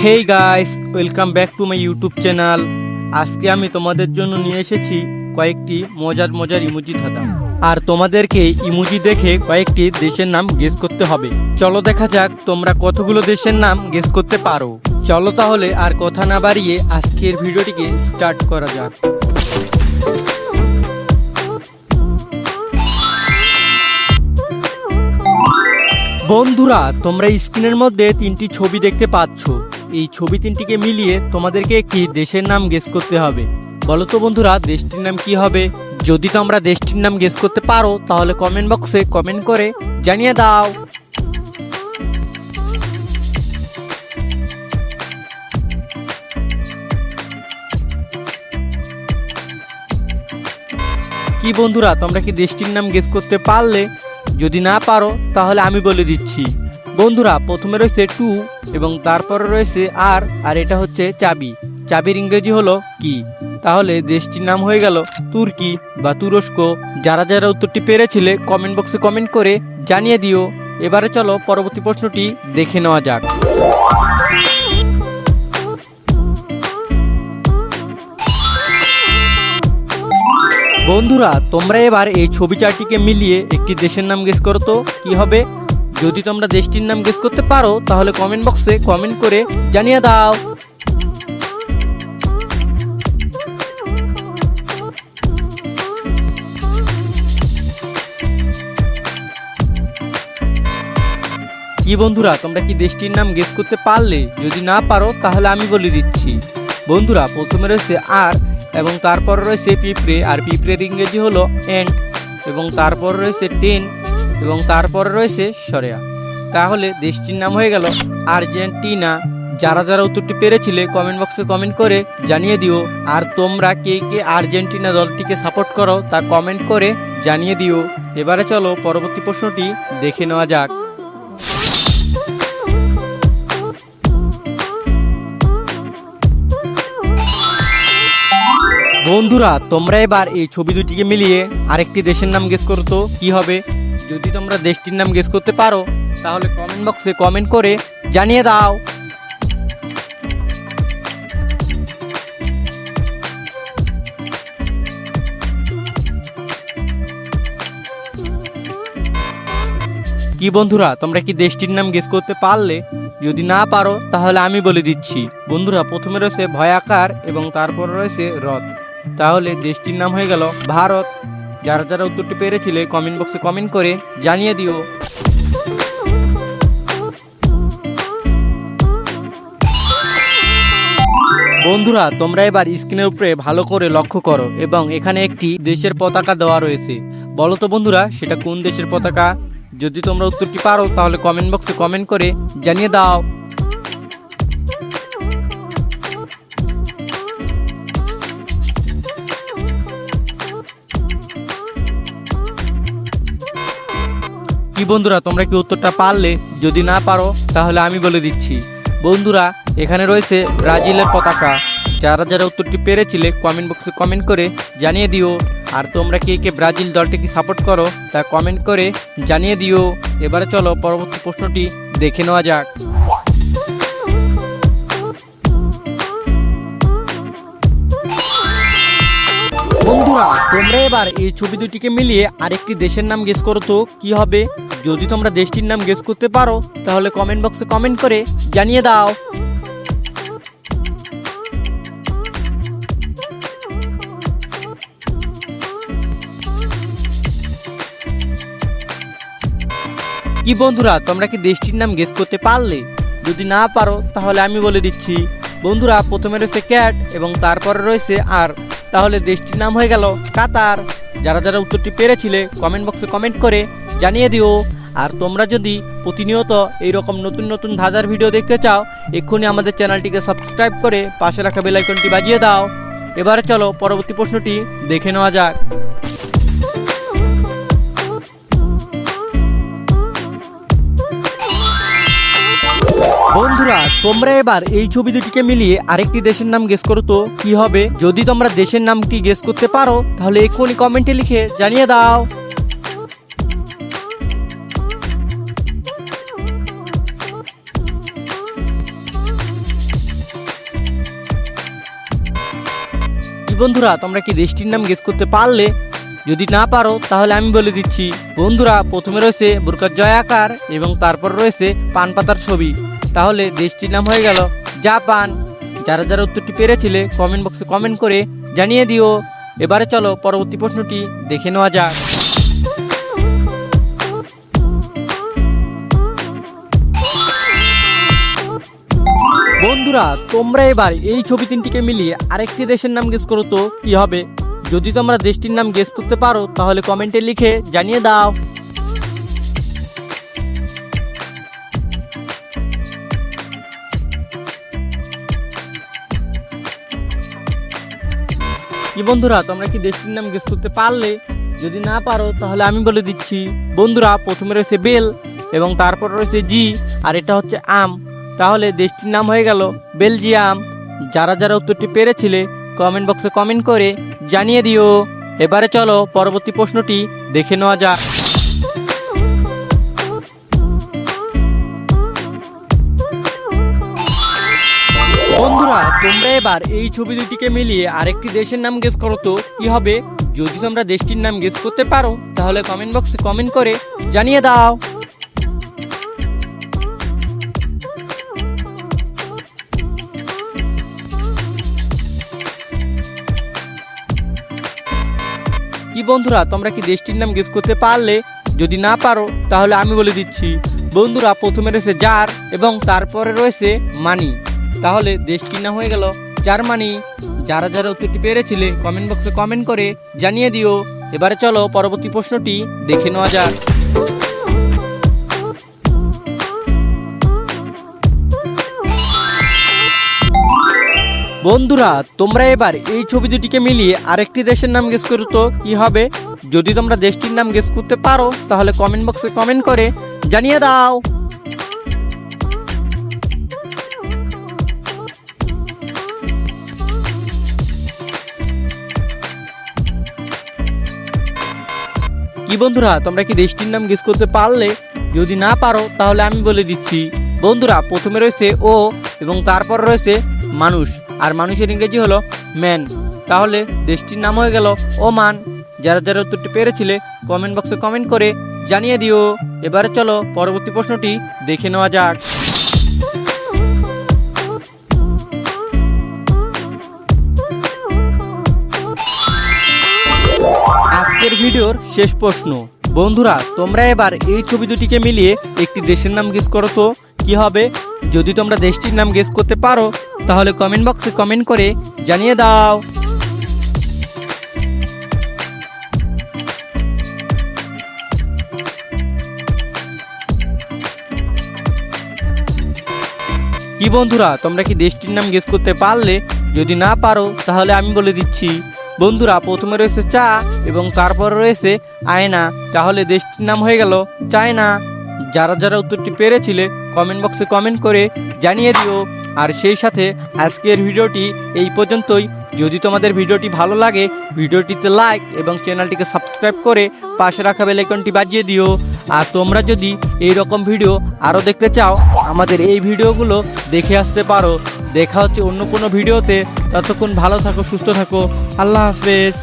Hey guys welcome back to my YouTube channel আজকে আমি তোমাদের জন্য নিয়ে এসেছি কয়েকটি মজার মজার ইমোজি ধাঁধা। আর তোমাদেরকে ইমোজি দেখে কয়েকটি দেশের নাম গেস করতে হবে। চলো দেখা যাক তোমরা কতগুলো দেশের নাম গেস করতে পারো। চলো তাহলে আর কথা না বাড়িয়ে আজকের ভিডিওটিকে স্টার্ট করা যাক। বন্ধুরা, তোমরা স্ক্রিনের মধ্যে তিনটি ছবি দেখতে পাচ্ছ। এই ছবি তিনটিকে মিলিয়ে তোমাদেরকে একটি দেশের নাম গেস করতে হবে। বলো তো বন্ধুরা, দেশটির নাম কি হবে? যদি তোমরা দেশটির নাম গেস করতে পারো, তাহলে কমেন্ট বক্সে কমেন্ট করে জানিয়ে দাও। কি বন্ধুরা, তোমরা কি দেশটির নাম গেস করতে পারলে? যদি না পারো, তাহলে আমি বলে দিচ্ছি। বন্ধুরা, প্রথমে রয়েছে টু এবং তারপরে রয়েছে আর আর এটা হচ্ছে চাবি। চাবির ইংরেজি হলো কি? তাহলে দেশটির নাম হয়ে গেল তুর্কি বা তুরস্ক। যারা যারা উত্তরটি পেরেছিলে কমেন্ট বক্সে কমেন্ট করে জানিয়ে দিও। এবারে চলো পরবর্তী প্রশ্নটি দেখে নেওয়া যাক। বন্ধুরা, তোমরা এবার এই ছবি চারটিকে মিলিয়ে একটি দেশের নাম গেস করো তো। কি হবে? যদি তোমরা দেশটির নাম গেস করতে পারো, তাহলে কমেন্ট বক্সে কমেন্ট করে জানিয়ে দাও। কি বন্ধুরা, তোমরা কি দেশটির নাম গেস করতে পারলে? যদি না পারো, তাহলে আমি বলে দিচ্ছি। বন্ধুরা, প্রথমে রয়েছে আর এবং তারপর রয়েছে পিঁপড়ে, আর পিঁপড়ের ইংরেজি হলো এন্ড এবং তারপর রয়েছে টেন এবং তারপর রয়েছে সরেয়া তাহলে দেশটির নাম হয়ে গেল আর্জেন্টিনা। যারা যারা উত্তরটি পেরেছিলে কমেন্ট বক্সে কমেন্ট করে জানিয়ে দিও। আর তোমরা কে কে আর্জেন্টিনা দলটিকে সাপোর্ট করো, তা কমেন্ট করে জানিয়ে দিও। এবারে চলো পরবর্তী প্রশ্নটি দেখে নেওয়া যাক। বন্ধুরা, তোমরা এবার এই ছবি দুটিকে মিলিয়ে আরেকটি দেশের নাম গেস করো তো, কি হবে? যদি তোমরা দেশটির নাম গেস করতে পারো, তাহলে কমেন্ট বক্সে কমেন্ট করে জানিয়ে দাও। কি বন্ধুরা, তোমরা কি দেশটির নাম গেস করতে পারলে? যদি না পারো, তাহলে আমি বলে দিচ্ছি। বন্ধুরা, প্রথমে রয়েছে ভয়াকার এবং তারপর রয়েছে রথ তাহলে দেশটির নাম হয়ে গেল ভারত। যারা যারা উত্তরটি পেরেছিলে কমেন্ট বক্সে কমেন্ট করে জানিয়ে দিও। বন্ধুরা, তোমরা এবার স্ক্রিনের উপরে ভালো করে লক্ষ্য করো এবং এখানে একটি দেশের পতাকা দেওয়া রয়েছে। বলো তো বন্ধুরা, সেটা কোন দেশের পতাকা? যদি তোমরা উত্তরটি পারো, তাহলে কমেন্ট বক্সে কমেন্ট করে জানিয়ে দাও। বন্ধুরা, তোমরা কি উত্তরটা পারলে? যদি না পারো, তাহলে আমি বলে দিচ্ছি। বন্ধুরা, এখানে রয়েছে ব্রাজিলের পতাকা। যারা যারা উত্তরটি পেরেছিলে কমেন্ট বক্সে কমেন্ট করে জানিয়ে দিও। আর তোমরা কে কে ব্রাজিল দলটিকে সাপোর্ট করো, তা কমেন্ট করে জানিয়ে দিও। এবারে চলো, পরবর্তী প্রশ্নটি দেখে নেওয়া যাক। বন্ধুরা, তোমরা এবার এই ছবি দুটিকে মিলিয়ে আরেকটি দেশের নাম গেস করো তো, কি হবে? যদি তোমরা দেশটির নাম গেস করতে পারো, তাহলে কমেন্ট বক্সে কমেন্ট করে জানিয়ে দাও। কি বন্ধুরা, তোমরা কি দেশটির নাম গেস করতে পারলে? যদি না পারো, তাহলে আমি বলে দিচ্ছি। বন্ধুরা, প্রথমে রয়েছে ক্যাট এবং তারপরে রয়েছে আর তাহলে দেশটির নাম হয়ে গেল কাতার। যারা যারা উত্তরটি পেরেছিলে কমেন্ট বক্সে কমেন্ট করে জানিয়ে দিও। আর তোমরা যদি প্রতিনিয়ত এইরকম নতুন নতুন ধাঁধার ভিডিও দেখতে চাও, এক্ষুনি আমাদের চ্যানেলটিকে সাবস্ক্রাইব করে পাশে রাখা বেলাইকনটি বাজিয়ে দাও। এবারে চলো পরবর্তী প্রশ্নটি দেখে নেওয়া যাক। বন্ধুরা, তোমরা এবার এই ছবি দুটিকে মিলিয়ে আরেকটি দেশের নাম গেস করো তো, কি হবে? যদি তোমরা দেশের নামটি গেস করতে পারো, তাহলে এক্ষুনি কমেন্টে লিখে জানিয়ে দাও। বন্ধুরা, তোমরা কি দেশটির নাম গেস করতে পারলে? যদি না পারো, তাহলে আমি বলে দিচ্ছি, বন্ধুরা, প্রথমে রয়েছে বুরকার জয় আকার এবং তারপর রয়েছে পানপাতার ছবি। তাহলে দেশটির নাম হয়ে গেল জাপান। যারা যারা উত্তরটি পেরেছিলে কমেন্ট বক্সে কমেন্ট করে জানিয়ে দিও। এবারে চলো পরবর্তী প্রশ্নটি দেখে নেওয়া যাক। বন্ধুরা, তোমরা এবার এই ছবি তিনটিকে মিলিয়ে আরেকটি দেশের নাম গেস করো তো, কি হবে? যদি তোমরা দেশটির নাম গেস করতে পারো, তাহলে কমেন্টে লিখে জানিয়ে দাও। কি বন্ধুরা, তোমরা কি দেশটির নাম গেস করতে পারলে? যদি না পারো, তাহলে আমি বলে দিচ্ছি। বন্ধুরা, প্রথমে রয়েছে বেল এবং তারপর রয়েছে জি, আর এটা হচ্ছে আম। তাহলে দেশটির নাম হয়ে গেল বেলজিয়াম। যারা যারা উত্তরটি পেরেছিলে কমেন্ট বক্সে কমেন্ট করে জানিয়ে দিও। এবারে চলো পরবর্তী প্রশ্নটি দেখে নেওয়া যাক। এবার এই ছবি দুটিকে মিলিয়ে আরেকটি দেশের নাম গেস করো তো, কি হবে? যদি তোমরা দেশটির নাম গেস করতে পারো, তাহলে কমেন্ট বক্সে কমেন্ট করে জানিয়ে দাও। কি বন্ধুরা, তোমরা কি দেশটির নাম গেস করতে পারলে? যদি না পারো, তাহলে আমি বলে দিচ্ছি, বন্ধুরা প্রথমে রয়েছে জার এবং তারপরে রয়েছে মানি। তাহলে দেশটির নাম হয়ে গেল। জার্মানি। যারা যারা উত্তরটি পেরেছিলে কমেন্ট বক্সে কমেন্ট করে জানিয়ে দিও। এবারে চলো পরবর্তী প্রশ্নটি দেখে নেওয়া যাক। বন্ধুরা, তোমরা এবার এই ছবি দুটিকে মিলিয়ে আরেকটি দেশের নাম গেস করো তো, কি হবে? যদি তোমরা দেশটির নাম গেস করতে পারো, তাহলে কমেন্ট বক্সে কমেন্ট করে জানিয়ে দাও। কি বন্ধুরা, তোমরা কি দেশটির নাম গেস করতে পারলে? যদি না পারো, তাহলে আমি বলে দিচ্ছি। বন্ধুরা, প্রথমে রয়েছে ও এবং তারপর রয়েছে মানুষ। আর মানুষের ইংরেজি হলো ম্যান তাহলে দেশটির নাম হয়ে গেল ওমান। যারা যারা উত্তরটি পেরেছিলে কমেন্ট বক্সে কমেন্ট করে জানিয়ে দিও। এবারে চলো পরবর্তী প্রশ্নটি দেখে নেওয়া যাক। ভিডিওর শেষ প্রশ্ন। বন্ধুরা, তোমরা এবার এই ছবি দুটিকে মিলিয়ে একটি দেশের নাম গেস করো তো, কি হবে? যদি তোমরা দেশটির নাম গেস করতে পারো, তাহলে কমেন্ট বক্সে কমেন্ট করে জানিয়ে দাও। কি বন্ধুরা, তোমরা কি দেশটির নাম গেস করতে পারলে? যদি না পারো, তাহলে আমি বলে দিচ্ছি। বন্ধুরা, প্রথমে রয়েছে চা এবং তারপর রয়েছে আয়না। তাহলে দেশটির নাম হয়ে গেল চায়না। যারা যারা উত্তরটি পেরেছিলে কমেন্ট বক্সে কমেন্ট করে জানিয়ে দিও। আর সেই সাথে আজকের ভিডিওটি এই পর্যন্তই। যদি তোমাদের ভিডিওটি ভালো লাগে, ভিডিওটিতে লাইক এবং চ্যানেলটিকে সাবস্ক্রাইব করে পাশে রাখা বেলাইকনটি বাজিয়ে দিও। আর তোমরা যদি এই রকম ভিডিও আরও দেখতে চাও, আমাদের এই ভিডিওগুলো দেখে আসতে পারো। দেখা হচ্ছে অন্য কোনো ভিডিওতে। ততক্ষণ ভালো থাকো সুস্থ থাকো। আল্লাহ হাফেজ।